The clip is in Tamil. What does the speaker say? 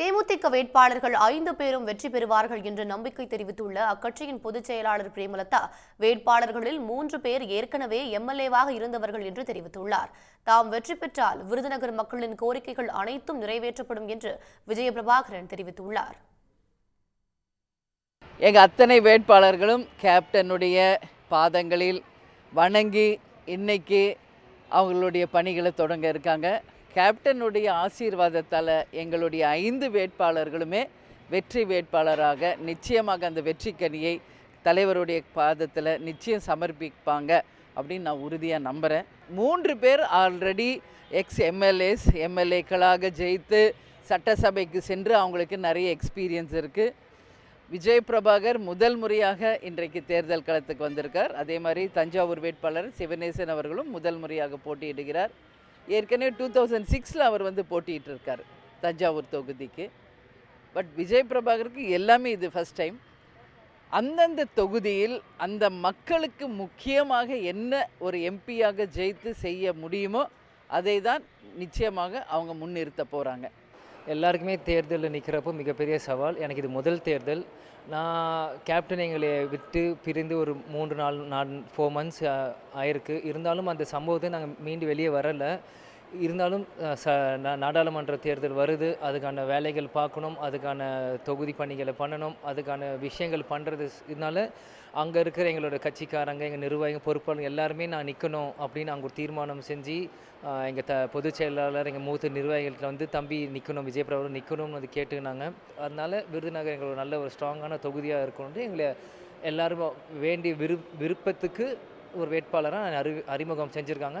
தேமுதிக வேட்பாளர்கள் ஐந்து பேரும் வெற்றி பெறுவார்கள் என்று நம்பிக்கை தெரிவித்துள்ள அக்கட்சியின் பொதுச் செயலாளர் பிரேமலதா வேட்பாளர்களில் மூன்று பேர் ஏற்கனவே எம்எல்ஏவாக இருந்தவர்கள் என்று தெரிவித்துள்ளார். தாம் வெற்றி பெற்றால் விருதுநகர் மக்களின் கோரிக்கைகள் அனைத்தும் நிறைவேற்றப்படும் என்று விஜயபிரபாகரன் தெரிவித்துள்ளார். எங்கள் அத்தனை வேட்பாளர்களும் கேப்டனுடைய பாதங்களில் வணங்கி இன்னைக்கு அவங்களுடைய பணிகளை தொடங்க இருக்காங்க. கேப்டனுடைய ஆசீர்வாதத்தால் எங்களுடைய ஐந்து வேட்பாளர்களுமே வெற்றி வேட்பாளராக நிச்சயமாக அந்த வெற்றிக்கனியை தலைவருடைய பாதத்தில் நிச்சயம் சமர்ப்பிப்பாங்க அப்படின்னு நான் உறுதியாக நம்புகிறேன் மூன்று பேர் ஆல்ரெடி எக்ஸ் எம்எல்ஏஸ் எம்எல்ஏக்களாக ஜெயித்து சட்டசபைக்கு சென்று அவங்களுக்கு நிறைய எக்ஸ்பீரியன்ஸ் இருக்குது விஜய் பிரபாகர் முதல் முறையாக இன்றைக்கு தேர்தல் களத்துக்கு வந்திருக்கார். அதே மாதிரி தஞ்சாவூர் வேட்பாளர் சிவநேசன் அவர்களும் முதல் முறையாக போட்டியிடுகிறார். ஏற்கனவே டூ தௌசண்ட் சிக்ஸில் அவர் வந்து போட்டிகிட்டு இருக்கார் தஞ்சாவூர் தொகுதிக்கு. பட் விஜய் பிரபாகருக்கு எல்லாமே இது ஃபஸ்ட் டைம் அந்தந்த தொகுதியில் அந்த மக்களுக்கு முக்கியமாக என்ன ஒரு எம்பியாக ஜெயித்து செய்ய முடியுமோ அதை தான் நிச்சயமாக அவங்க முன்னிறுத்த போகிறாங்க எல்லாருக்குமே தேர்தலில் நிற்கிறப்போ மிகப்பெரிய சவால். எனக்கு இது முதல் தேர்தல். நான் கேப்டன் எங்களை விட்டு பிரிந்து ஒரு மூன்று நாள் நான் ஃபோர் மந்த்ஸ் ஆயிருக்கு. இருந்தாலும் அந்த சம்பவத்தை நாங்கள் மீண்டு வெளியே வரலை. இருந்தாலும் ச நா- நாடாளுமன்ற தேர்தல் வருது அதுக்கான வேலைகள் பார்க்கணும் அதுக்கான தொகுதி பணிகளை பண்ணணும் அதுக்கான விஷயங்கள் பண்ணுறது இதனால அங்கே இருக்கிற எங்களோட கட்சிக்காரங்க எங்கள் நிர்வாகிகள் பொறுப்பாளர்கள் எல்லாருமே நான் நிற்கணும் அப்படின்னு அங்கே ஒரு தீர்மானம் செஞ்சு எங்கள் த பொதுச் செயலாளர் எங்கள் மூத்த நிர்வாகிகள்கிட்ட வந்து தம்பி நிற்கணும் விஜய் பிரபு நிற்கணும்னு அது கேட்டுக்கினாங்க அதனால் விருதுநகர் எங்களோட நல்ல ஒரு ஸ்ட்ராங்கான தொகுதியாக இருக்கணும்னு எங்களை எல்லாரும் வேண்டிய விரு விருப்பத்துக்கு ஒரு வேட்பாளராக அறி அறிமுகம் செஞ்சுருக்காங்க.